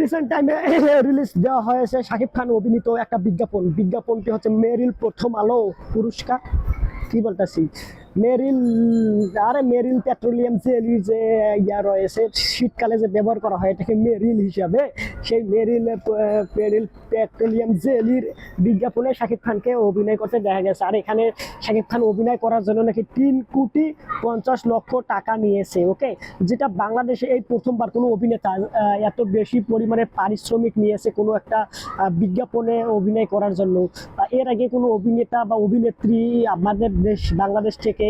Recent টাইমে release দেওয়া হয়েছে শাকিব খান অভিনীত একটা বিজ্ঞাপন। বিজ্ঞাপনটি হচ্ছে মেরিল প্রথম আলো পুরস্কার। কি বলতেছি? মেরিল আরে মেরিল পেট্রোলিয়াম জেলি যে ইয়া রয়েছে, শীতকালে যে ব্যবহার করা হয়, এটাকে মেরিল হিসাবে, সেই মেরিল মেরিল পেট্রোলিয়াম জেলির বিজ্ঞাপনে শাকিব খানকে অভিনয় করতে দেখা গেছে। আর এখানে শাকিব খান অভিনয় করার জন্য নাকি তিন কোটি পঞ্চাশ লক্ষ টাকা নিয়েছে ওকে যেটা বাংলাদেশে এই প্রথমবার কোনো অভিনেতা এত বেশি পরিমাণে পারিশ্রমিক নিয়েছে কোনো একটা বিজ্ঞাপনে অভিনয় করার জন্য। এর আগে কোনো অভিনেতা বা অভিনেত্রী আমাদের দেশ, বাংলাদেশ থেকে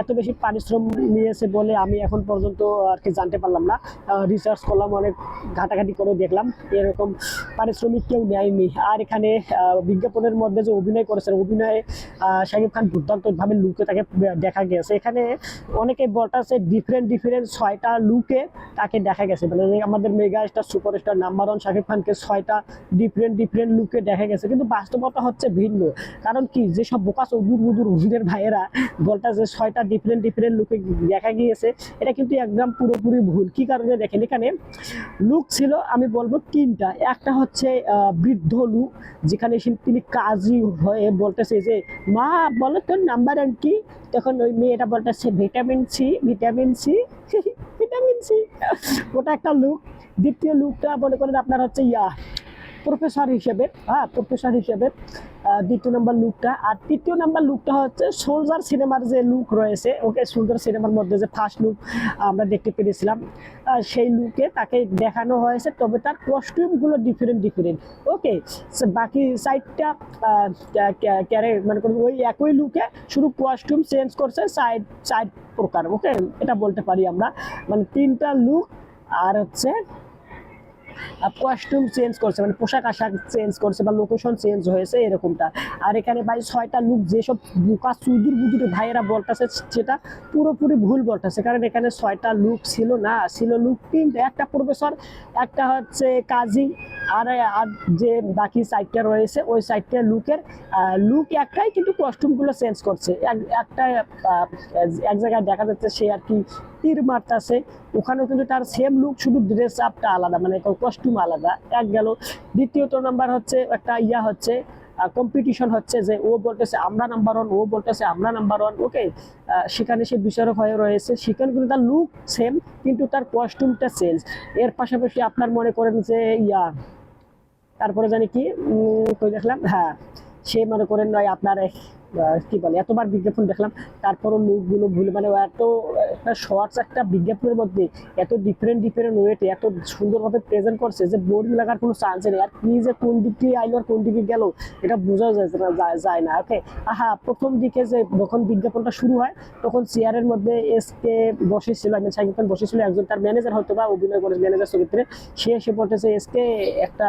এত বেশি পারিশ্রম নিয়েছে বলে আমি এখন পর্যন্ত আর কি জানতে পারলাম না। রিসার্চ করলাম, অনেক ঘাটাঘাটি করে দেখলাম, এরকম পারিশ্রমিক কেউ নেয়নি। আর এখানে বিজ্ঞাপনের মধ্যে যে অভিনয় করেছেন, অভিনয়ে শাকিব খান দুর্দান্তভাবে লুকে তাকে দেখা গেছে। এখানে অনেকে বলতেছে ডিফারেন্ট ডিফারেন্ট ছয়টা লুকে তাকে দেখা গেছে। মানে আমাদের mega star superstar number one Shakib খানকে ছয়টা ডিফারেন্ট ডিফারেন্ট লুকে দেখা গেছে। কিন্তু বাস্তবতা হচ্ছে ভিন্ন। কারণ কি, যেসব বোকা চৌদুর বুদুর হুজুরের ভাইয়েরা বলটা যে ছয়টা ডিফারেন্ট ডিফারেন্ট লুকে দেখা গিয়েছে, এটা কিন্তু একদম পুরোপুরি ভুল। কি কারণে দেখেন? এখানে লুক ছিল, আমি বলব তিনটা। একটা হচ্ছে বৃদ্ধ লুক যেখানে তিনি কাজী হয়ে বলতেছে যে, মা, বলো তোর নাম্বার ওয়ান কি? তখন ওই মেয়েটা বলতেছে vitamin C vitamin C vitamin C ওটা একটা লুক দ্বিতীয় লুকটা মনে করেন আপনার হচ্ছে ইয়া প্রফেসর হিসেবে হ্যাঁ প্রফেসর হিসেবে দ্বিতীয় নাম্বার লুকটা আর তৃতীয় নাম্বার লুকটা হচ্ছে সোলজার সিনেমার যে লুক রয়েছে, ওকে সোলজার সিনেমার মধ্যে যে ফার্স্ট লুক আমরা দেখতে পেরেছিলাম সেই লুকে তাকে দেখানো হয়েছে, তবে তার কস্টিউমগুলো ডিফারেন্ট ডিফারেন্ট ওকে বাকি সাইডটা ক্যারে মানে ওই একই লুকে শুধু কস্টিউম চেঞ্জ করছে সাইড সাইড প্রকার। ওকে এটা বলতে পারি আমরা। মানে তিনটা লুক আর হচ্ছে কস্টিউম চেঞ্জ করছে মানে পোশাক আশাক চেঞ্জ করছে বা লোকেশন চেঞ্জ হয়েছে এরকমটা। আর এখানে ভাই ছয়টা লুক যেসব বোকা চুদুর বুদুর ভাইয়েরা বলতেছে, সেটা পুরোপুরি ভুল বলতেছে। কারণ এখানে ছয়টা লুক ছিল না, ছিল লুক তিনটা একটা প্রফেসর, একটা হচ্ছে কাজী আর আর যে বাকি সাইডটা রয়েছে, ওই সাইডটা লুকের লুক একটাই কিন্তু কস্টিউমগুলো চেঞ্জ করছে। একটা এক জায়গায় দেখা যাচ্ছে সে আর কি তীর মারতেছে, ওখানেও কিন্তু তার সেম লুক শুধু ড্রেস আপটা আলাদা মানে কস্টিউম আলাদা। এক গেল, দ্বিতীয়ত নাম্বার হচ্ছে, একটা ইয়া হচ্ছে কম্পিটিশন হচ্ছে যে ও বলতেছে আমরা নাম্বার ওয়ান ও বলতেছে আমরা নাম্বার ওয়ান ওকে সেখানে সে বিচারক হয়ে রয়েছে, সেখানে কিন্তু তার লুক সেম কিন্তু তার কস্টিউমটা চেঞ্জ এর পাশাপাশি আপনার মনে করেন যে, ইয়া তারপরে জানি কি কই দেখলাম? হ্যাঁ সে মনে করেন নয় আপনার কি বলে, এতবার বিজ্ঞাপন দেখলাম, তারপরও লোকগুলো ভুলে মানে এত শর্টস একটা বিজ্ঞাপনের মধ্যে এত ডিফারেন্ট ডিফারেন্ট ওয়েটে এত সুন্দরভাবে প্রেজেন্ট করছে যে বোরিং লাগার কোনো চান্স নেই। আর কি যে কোন দিক দিয়ে আইলো আর কোন দিকে গেল, এটা বোঝাও যায় না ওকে আহা, প্রথম দিকে যে যখন বিজ্ঞাপনটা শুরু হয়, তখন চেয়ারের মধ্যে এসকে বসেছিল আমি সাকিব খান বসেছিল, একজন তার ম্যানেজার হয়তো বা অভিনয় করে ম্যানেজার চরিত্রে, সে এসে বলতেছে এসকে একটা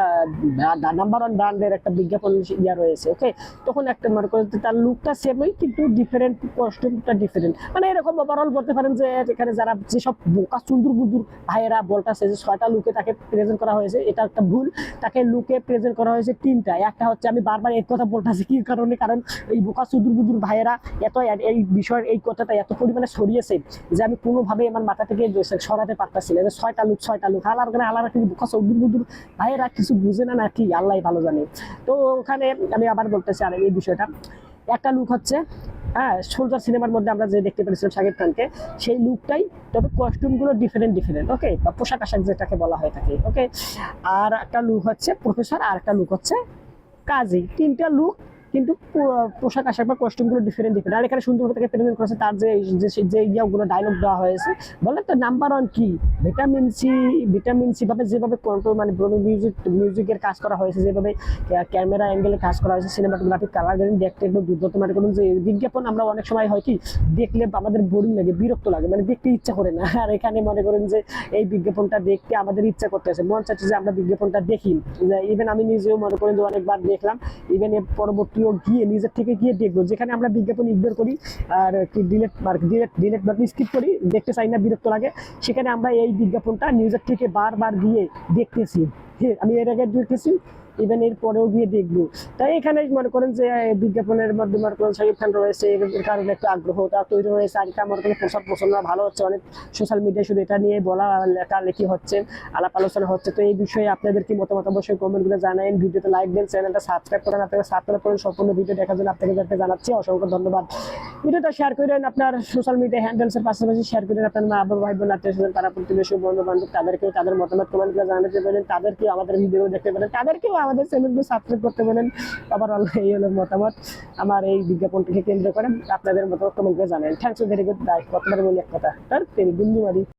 নাম্বার ওয়ান ব্র্যান্ডের একটা বিজ্ঞাপন ইয়া রয়েছে ওকে তখন একটা মনে করে যে তার লুকটা সেমই কিন্তু ডিফারেন্ট কস্টিউমটা ডিফারেন্ট মানে এরকম ওভারঅল বলতে পারেন যে, এখানে যারা যেসব বোকা চুন্দুর বুদুর ভাইয়েরা বলতেছে যে, ছয়টা লুকে তাকে প্রেজেন্ট করা হয়েছে, এটা একটা ভুল। তাকে লুকে প্রেজেন্ট করা হয়েছে তিনটা। একটা হচ্ছে আমি বারবার এই কথা বলতেছি কি কারণে? কারণ এই বোকা চুদুর বুদুর ভাইয়েরা এত এই বিষয়ের, এই কথাটা এত পরিমাণে ছড়িয়েছে যে, আমি কোনোভাবে আমার মাথা থেকে সরাতে পারতেছি না। যে, ছয়টা লুক ছয়টা লুক আলার ওখানে আলাদা কিন্তু বোকা চৌদুর বুদুর ভাইয়েরা কিছু বুঝে না নাকি? আল্লাহ ভালো জানে। তো ওখানে আমি আবার বলতেছি আর এই বিষয়টা। একটা লুক হচ্ছে হ্যাঁ সোলজার সিনেমার মধ্যে আমরা যে দেখতে পেরেছিলাম শাকিব খানকে সেই লুকটাই তবে কস্টিউমগুলো ডিফারেন্ট ডিফারেন্ট ওকে বা পোশাক আশাক যেটাকে বলা হয়ে থাকে ওকে আর একটা লুক হচ্ছে প্রফেসর আর একটা লুক হচ্ছে কাজী। তিনটা লুক কিন্তু পোশাক আশাক বা কস্টিউমগুলো ডিফারেন্ট ডিফারেন্ট আর এখানে সুন্দর থেকে প্রেজেন্ট করেছে তার যে যে- ইয়েগুলো ডায়লগ দেওয়া হয়েছে। বলে তো নাম্বার ওয়ান কি? ভিটামিন সি ভিটামিন সি ভাবে যেভাবে কন্ট্রোল মানে মিউজিক মিউজিকের কাজ করা হয়েছে, যেভাবে ক্যামেরা অ্যাঙ্গেলে কাজ করা হয়েছে সিনেমাটোগ্রাফিক কালার গ্রেডিং দেখতে একদম দুর্দান্ত। মানে কোনো যে বিজ্ঞাপন আমরা অনেক সময় হয় কি, দেখলে আমাদের বোরিং লাগে, বিরক্ত লাগে মানে দেখতে ইচ্ছা করে না। আর এখানে মনে করেন যে এই বিজ্ঞাপনটা দেখতে আমাদের ইচ্ছা করতে আছে। মন চাচ্ছে যে আমরা বিজ্ঞাপনটা দেখি। ইভেন আমি নিজেও মনে করেন যে অনেকবার দেখলাম ইভেন এর পরবর্তীও গিয়ে নিজের থেকে গিয়ে দেখব। যেখানে আমরা বিজ্ঞাপন ইগনোর করি আর কি delete mark delete delete button skip করি, দেখতে চাই না বিরক্ত লাগে, সেখানে আমরা এই বিজ্ঞাপনটা নিজের থেকে বারবার গিয়ে দেখতেছি। আমি এর আগে দেখতেছি ইভেন এর পরেও গিয়ে দেখব। তাই এখানে মনে করেন যে বিজ্ঞাপনের মধ্যে মনে করেন শাকিব খান রয়েছে, এর কারণে একটু আগ্রহটা তৈরি হয়েছে। আর এটা মনে করেন প্রচার প্রচারণা ভালো হচ্ছে, অনেক সোশ্যাল মিডিয়ায় শুধু এটা নিয়ে বলা লেখালেখি হচ্ছে, আলাপ আলোচনা হচ্ছে। তো এই বিষয়ে আপনাদের কি মতামত? অবশ্যই কমেন্টগুলো জানাবেন ভিডিওতে লাইক দেন চ্যানেলটা সাবস্ক্রাইব করেন আপনাকে সাবস্ক্রাইব করেন, সম্পূর্ণ ভিডিও দেখার জন্য আপনাকে যাতে জানাচ্ছি, অসংখ্য ধন্যবাদ। ভিডিওটা শেয়ার করেন আপনার সোশ্যাল মিডিয়া হ্যান্ডেলসের পাশাপাশি শেয়ার করেন আপনার মা আব্বা ভাই বোন আত্মীয় স্বজন তারা প্রতিবেশী বন্ধু বান্ধব তাদেরকেও তাদের মতামত কমেন্টগুলো জানাতে পারেন তাদেরকেও আমাদের ভিডিও দেখতে পারেন। তাদেরকেও আমাদের চ্যানেলগুলো সাবস্ক্রাইব করতে পারেন আবার এই হলো মতামত। আমার এই বিজ্ঞাপনটিকে কেন্দ্র করেন আপনাদের মতামত কমেন্ট করে thank thanks very good bye কতবার বলি এক কথা তার তেল গুন্ডি মারি।